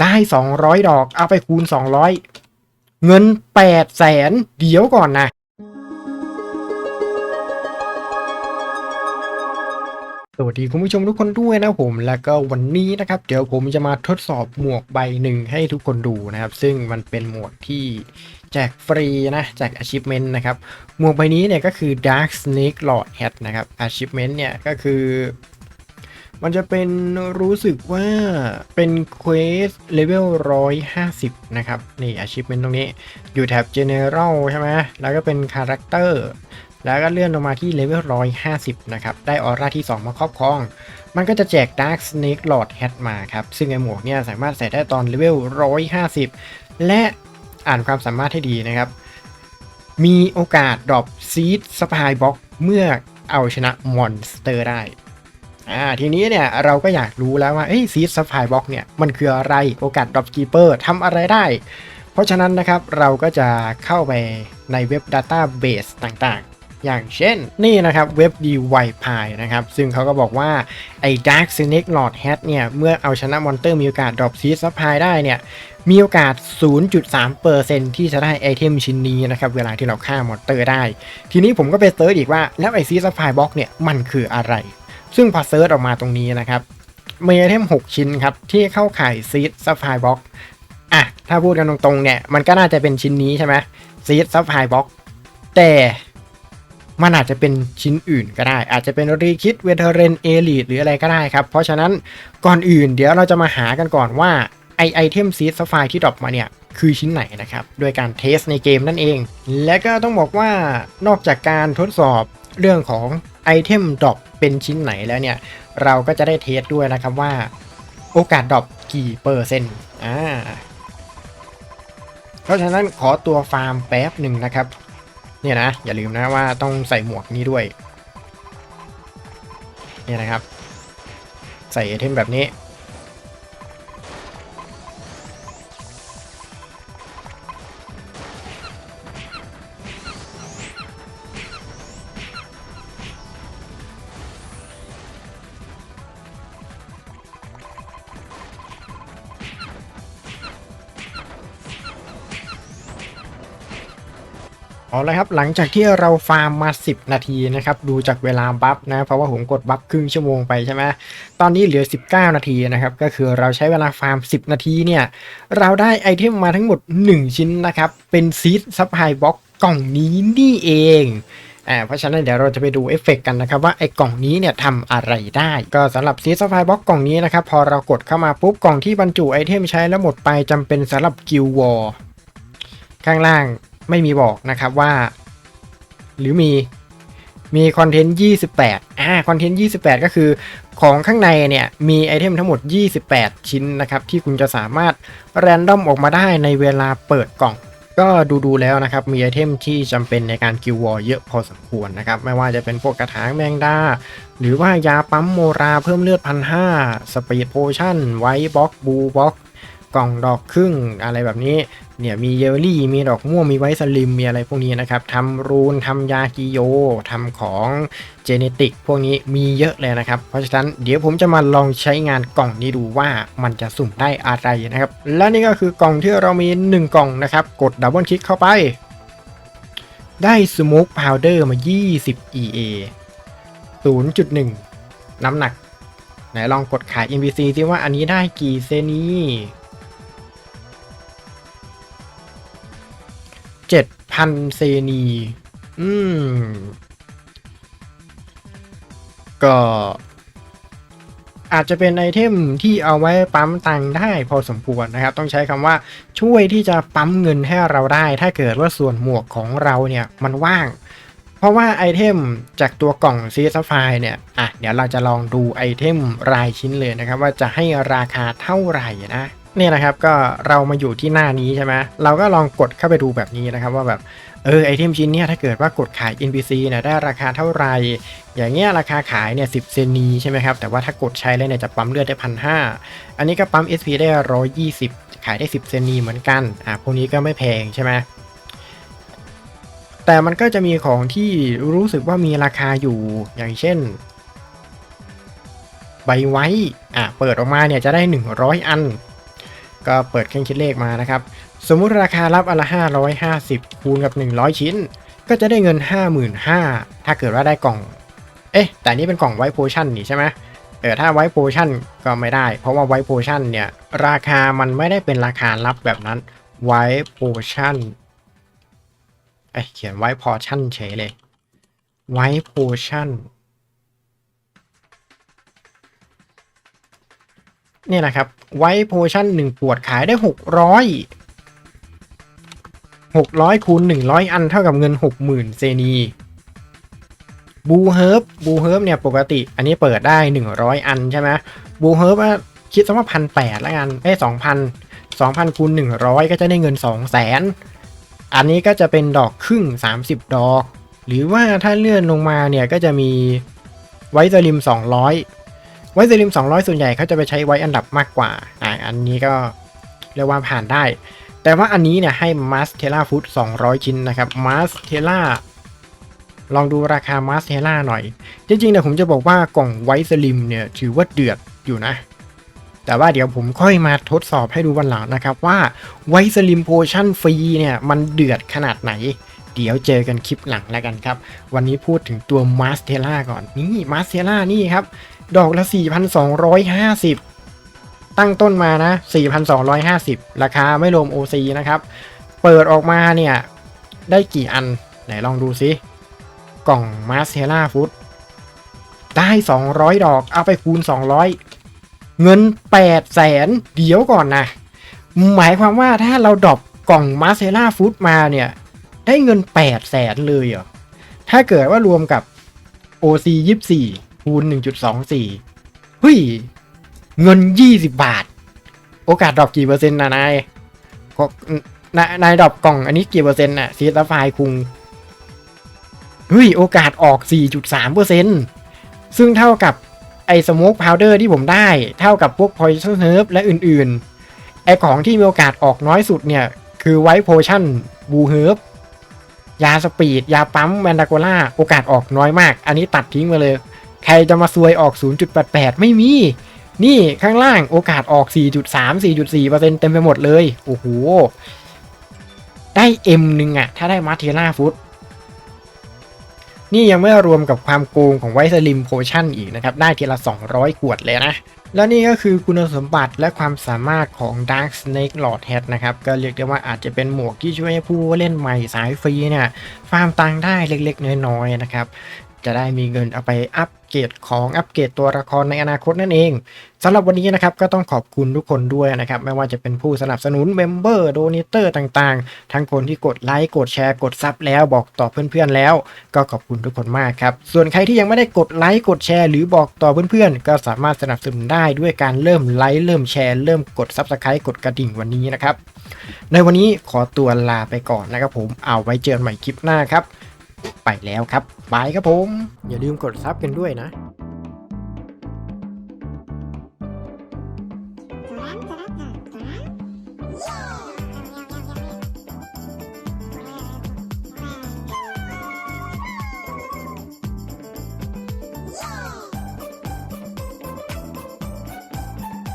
ได้ 200 ดอก เอาไปคูณ 200 เงิน8แสนเดี๋ยวก่อนนะสวัสดีคุณผู้ชมทุกคนด้วยนะผมแล้วก็วันนี้นะครับ เดี๋ยวผมจะมาทดสอบหมวกใบหนึ่งให้ทุกคนดูนะครับ ซึ่งมันเป็นหมวกที่แจกฟรีนะแจก achievement นะครับ หมวกใบนี้เนี่ยก็คือ Dark Snake Lord Hat นะครับ achievement เนี่ยก็คือ มันจะเป็นรู้สึกว่าเป็นเควสเลเวล150 นะครับ นี่ achievement ตรงนี้อยู่แถบ general ใช่ไหมแล้วก็เป็น character แล้วก็เลื่อนลงมาที่เลเวล150 นะครับ ได้ออร่าที่ 2 มาครอบครอง มันก็จะแจก Dark Snake Lord Hat มาครับ ซึ่งไอหมวกเนี่ยสามารถใส่ได้ตอนเลเวล150 และอ่านความสามารถให้ดีนะครับ มีโอกาสดรอปซีดสปายบ็อกเมื่อเอาชนะมอนสเตอร์ได้ อ่าทีนี้เนี่ยเราก็อยากรู้แล้วว่าเอ้ยซีดสปายบ็อกเนี่ยมันคืออะไรโอกาสดรอปกีเปอร์ทำอะไรได้ เพราะฉะนั้นนะครับเราก็จะเข้าไปในเว็บ Database ต่างๆ อย่างเช่นนี่นะครับเว็บ d y p i นะครับ ซึ่งเขาก็บอกว่า ไอ้ Dark Snake Lord Hat เนี่ย เมื่อเอาชนะมอนเตอร์มีโอกาสดรอปซีดซัพพลายได้เนี่ยมีโอกาส 0.3%ที่จะได้ไอเทมชิ้นนี้นะครับ เวลาที่เราฆ่ามอนเตอร์ได้ ทีนี้ผมก็ไปเซิร์ชอีกว่า แล้วไอซีซัพพลายบ็อกเนี่ย มันคืออะไร ซึ่งพอเซิร์ชออกมาตรงนี้นะครับมีไอเทม 6 ชิ้นครับ ที่เข้าข่ายซีดซัพพลายบ็อกอะ ถ้าพูดกันตรงๆเนี่ย มันก็น่าจะเป็นชิ้นนี้ใช่ไหมซีดซัพพลายบ็อกแต่มันอาจจะเป็นชิ้นอื่นก็ได้ อาจจะเป็นรีคิดเวเทเรนเอลีหรืออะไรก็ได้ครับ เพราะฉะนั้นก่อนอื่นเดี๋ยวเราจะมาหากันก่อนว่าไอไอเทมซีดซัฟไฟที่ดรอปมาเนี่ยคือชิ้นไหนนะครับ โดยการเทสในเกมนั่นเอง และก็ต้องบอกว่านอกจากการทดสอบเรื่องของ ไอเทมดรอปเป็นชิ้นไหนแล้วเนี่ย เราก็จะได้เทสด้วยนะครับว่า โอกาสดรอปกี่เปอร์เซ็นต์อ่าเพราะฉะนั้นขอตัวฟาร์มแป๊บหนึ่งนะครับ เนี่ยนะ อย่าลืมนะว่าต้องใส่หมวกนี้ด้วย เนี่ยนะครับ ใส่ไอเทมแบบนี้ เอาละครับหลังจากที่เราฟาร์มมา 10 นาทีนะครับดูจากเวลาบัฟนะเพราะว่าผมกดบัฟครึ่งชั่วโมงไปใช่ไหมตอนนี้เหลือ 19 นาทีนะครับก็คือเราใช้เวลาฟาร์ม 10 นาทีเนี่ยเราได้ไอเทมมาทั้งหมด 1 ชิ้นนะครับเป็นซีดซัพพลายบ็อกกล่องนี้นี่เองอ่าเพราะฉะนั้นเดี๋ยวเราจะไปดูเอฟเฟกต์กันนะครับว่าไอ้กล่องนี้เนี่ยทำอะไรได้ ก็สำหรับซีดซัพพลายบ็อกกล่องนี้นะครับพอเรากดเข้ามาปุ๊บกล่องที่บรรจุไอเทมใช้แล้วหมดไปจำเป็นสำหรับกิลวอร์ข้างล่าง ไม่มีบอกนะครับว่า หรือมีมีคอนเทนต์ 28 อ่า คอนเทนต์ 28 ก็คือของข้างในเนี่ย มีไอเทมทั้งหมด 28 ชิ้นนะครับ ที่คุณจะสามารถแรนดอมออกมาได้ในเวลาเปิดกล่อง ก็ดูดูแล้วนะครับ มีไอเทมที่จำเป็นในการกิลวอลเยอะพอสมควรนะครับ ไม่ว่าจะเป็นพวกกระถางแมงดา หรือว่ายาปั๊มโมราเพิ่มเลือดพันห้าสปีดโพชั่นไวบ็อกบูบ็อกกล่องดอกครึ่งอะไรแบบนี้ เนี่ยมีเยลลี่มีดอกม่วงมีไวท์สลิมมีอะไรพวกนี้นะครับทำรูนทำยากิโยทำของเจเนติกพวกนี้มีเยอะเลยนะครับ เพราะฉะนั้นเดี๋ยวผมจะมาลองใช้งานกล่องนี้ดูว่ามันจะสุ่มได้อะไรนะครับ และนี่ก็คือกล่องที่เรามี 1 กล่องนะครับ กดดับเบิลคลิกเข้าไป ได้สโมกพาวเดอร์มา 20 EA 0.1 น้ำหนัก ไหนลองกดขาย NPC ซิว่าอันนี้ได้กี่เซนี เจ็ดพันเซนี อืม ก็ อาจจะเป็นไอเทมที่เอาไว้ปั๊มตังค์ได้พอสมควรนะครับ ต้องใช้คำว่าช่วยที่จะปั๊มเงินให้เราได้ ถ้าเกิดว่าส่วนหมวกของเราเนี่ยมันว่าง เพราะว่าไอเทมจากตัวกล่องซีซัฟไฟเนี่ยอะเดี๋ยวเราจะลองดูไอเทมรายชิ้นเลยนะครับ ว่าจะให้ราคาเท่าไหร่นะ นี่ยนะครับก็เรามาอยู่ที่หน้านี้ใช่ไหมเราก็ลองกดเข้าไปดูแบบนี้นะครับว่าแบบเออไอเทมชิ้นเนี่ยถ้าเกิดว่ากดขาย NPC เนี่ยได้ราคาเท่าไหร่อย่างเงี้ยราคาขายเนี่ยสิเซนีใช่ไหมครับแต่ว่าถ้ากดใช้แล้วเนี่ยจะปั๊มเลือดได้พันห้าอันนี้ก็ปั๊ม SP ได้ร้อยี่สิบขายได้ 10 เซนีเหมือนกันอะพวกนี้ก็ไม่แพงใช่ไหมแต่มันก็จะมีของที่รู้สึกว่ามีราคาอยู่อย่างเช่นใบไว้อะเปิดออกมาเนี่ยจะได้ 100 อัน ก็เปิดเครื่องคิดเลขมานะครับ สมมุติราคารับอันละ 550 คูณกับ 100 ชิ้น ก็จะได้เงิน 55,000ถ้าเกิดว่าได้กล่อง เอ๊ะ แต่นี่เป็นกล่องไวโพชั่นนี่ใช่ไหมเออถ้าไวโพชั่นก็ไม่ได้ เพราะว่าไวโพชั่นเนี่ยราคามันไม่ได้เป็นราคารับแบบนั้นไวโพชั่นเอ้เขียนไวโพชั่นเฉยเลยไวโพชั่น นี่นะครับ ไวโพชั่นหนึ่งขวดขายได้หกร้อยหกร้อยคูณหนึ่งร้อยอันเท่ากับเงินหกหมื่นเซนีบูเฮิร์บบูเฮิร์บเนี่ยปกติอันนี้เปิดได้หนึ่งร้อยอันใช่ไหมบูเฮิร์บคิดซะว่าพันแปดล้วกันเอ้สองพันสองพันคูณหนึ่งร้อยก็จะได้เงินสองแสนอันนี้ก็จะเป็นดอกครึ่งสามสิบดอก หรือว่าถ้าเลื่อนลงมาเนี่ยก็จะมีไวท์สลิมสองร้อย ไวท์เซริม 200 ส่วนใหญ่เขาจะไปใช้ไว้อันดับมากกว่า อ่า อันนี้ก็เรียกว่าผ่านได้ แต่ว่าอันนี้เนี่ยให้มาสเทล่าฟูด200 ชิ้นนะครับมาสเทล่าลองดูราคามาสเทล่าหน่อย จริงๆเนี่ยผมจะบอกว่ากล่องไวท์สลิมเนี่ยถือว่าเดือดอยู่นะ แต่ว่าเดี๋ยวผมค่อยมาทดสอบให้ดูวันหลังนะครับว่าไวท์สลิมโพชั่นฟรีเนี่ยมันเดือดขนาดไหน เดี๋ยวเจอกันคลิปหลังแล้วกันครับ วันนี้พูดถึงตัวมาสเทล่าก่อน นี่มาสเทล่านี่ครับ ดอกละ 4,250 ตั้งต้นมานะ 4,250 ราคาไม่รวม OC นะครับ เปิดออกมาเนี่ย ได้กี่อัน ไหนลองดูซิ กล่องมาสเทล่าฟุตได้ 200 ดอก เอาไปคูณ 200 เงิน 8 แสน เดี๋ยวก่อนนะ หมายความว่าถ้าเราดรอปกล่องมาสเทล่าฟุตมาเนี่ย ได้เงิน 8 แสนเลยเหรอ ถ้าเกิดว่ารวมกับ OC 24 คูณ 1.24เฮ้ย เงิน 20 บาท โอกาสดรอปกี่เปอร์เซ็นต์นะนายก็นายนายดรอปกล่องอันนี้กี่เปอร์เซ็นต์น่ะซีตาไฟคุงเฮ้ย โอกาสออก 4.3เปอร์เซ็นต์ซึ่งเท่ากับไอ้สโมกพาวเดอร์ที่ผมได้ เท่ากับพวก Poison Herb และอื่นๆ ไอ้ของที่มีโอกาสออกน้อยสุดเนี่ย คือไวท์โพชั่นบูเฮิร์บยาสปีด ยาปั๊มแมนดาโกล่า โอกาสออกน้อยมาก อันนี้ตัดทิ้งมาเลย ใครจะมาซวยออก 0.88 ไม่มี นี่ข้างล่างโอกาสออก 4.3 4.4%เต็มไปหมดเลย โอ้โห ได้ M หนึ่งอะถ้าได้มาเทล่าฟุตนี่ยังไม่รวมกับความโกงของไวท์สลิมโพชั่นอีกนะครับ ได้ทีละ 200 ขวดเลยนะ และนี่ก็คือคุณสมบัติและความสามารถของ Dark Snake Lord Hat นะครับ ก็เรียกได้ว่าอาจจะเป็นหมวกที่ช่วยให้ผู้เล่นใหม่สายฟรีเนี่ยฟาร์มตังค์ได้เล็กๆ น้อยๆนะครับ จะได้มีเงินเอาไปอัปเกรดของอัปเกรดตัวละครในอนาคตนั่นเองสำหรับวันนี้นะครับก็ต้องขอบคุณทุกคนด้วยนะครับ ไม่ว่าจะเป็นผู้สนับสนุนเมมเบอร์โดนิเตอร์ต่างๆ ทั้งคนที่กดไลค์กดแชร์กดซับแล้วบอกต่อเพื่อนๆแล้ว ก็ขอบคุณทุกคนมากครับ ส่วนใครที่ยังไม่ได้กดไลค์กดแชร์หรือบอกต่อเพื่อนๆ ก็สามารถสนับสนุนได้ด้วยการเริ่มไลค์เริ่มแชร์เริ่มกดซับสไครต์กดกระดิ่งวันนี้นะครับในวันนี้ขอตัวลาไปก่อนนะครับผมเอาไว้เจอกันใหม่คลิปหน้าครับ ไปแล้วครับบายครับผม อย่าลืมกดซับกันด้วยนะร้าจะรับหน่อย